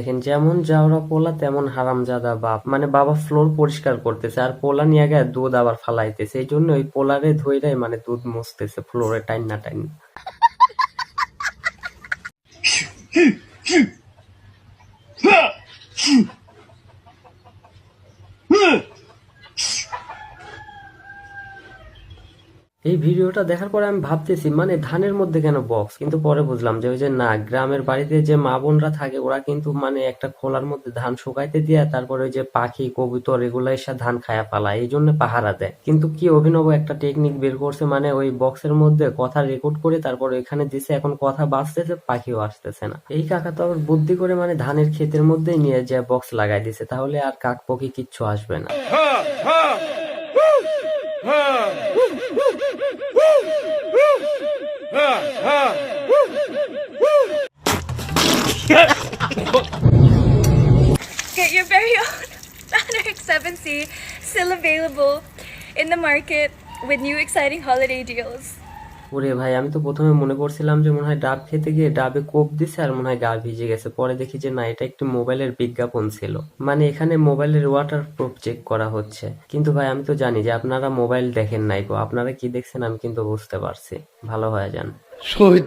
দেখেন, যেমন যাওরা পোলা, তেমন হারামজাদা বাপ। মানে বাবা ফ্লোর পরিষ্কার করতেছে, আর পোলা নিয়ে আগে দুধ আবার ফালাইতেছে। এই জন্য ওই পোলারে ধৈরাই মানে দুধ মুছতেছে ফ্লোরে টাইন না টাইন। এই ভিডিওটা দেখার পরে আমি ভাবতেছি মানে ধানের মধ্যে কেন বক্স কিন্তু পরে বুঝলাম যে ওই যে না, গ্রামের বাড়িতে যে মা বোনরা থাকে, ওরা কিন্তু মানে একটা খোলার মধ্যে ধান শুকাইতে দিয়ে তারপরে ওই যে পাখি, কবুতর এগুলো এসে ধান খায়া পালায়। এই জন্য পাহারা দেয়। কিন্তু কি অভিনব একটা টেকনিক বের করছে মানে ওই বক্সের মধ্যে কথা রেকর্ড করে তারপর এখানে দিছে, এখন কথা বাঁচতেছে পাখিও আসতেছে না। এই কাকা তো আবার বুদ্ধি করে মানে ধানের ক্ষেতের মধ্যেই নিয়ে যে বক্স লাগাই দিছে, তাহলে আর কাক পকি কিচ্ছু আসবে না। Get your very own Banner X7C still available in the market with new exciting holiday deals. ওরে ভাই, আমি তো প্রথমে মনে করছিলাম যে মনে হয় ডাব খেতে গিয়ে ডাবে কোপ দিছে আর মনে হয় গা ভিজে গেছে। পরে দেখি যে না, এটা একটি মোবাইলের বিজ্ঞাপন ছিল। মানে এখানে মোবাইলের ওয়াটার প্রুফ চেক করা হচ্ছে। কিন্তু ভাই, আমি তো জানি যে আপনারা মোবাইল দেখেন নাই গো। আপনারা কি দেখছেন আমি কিন্তু বুঝতে পারছি। ভালো হয়ে যান। শহীদ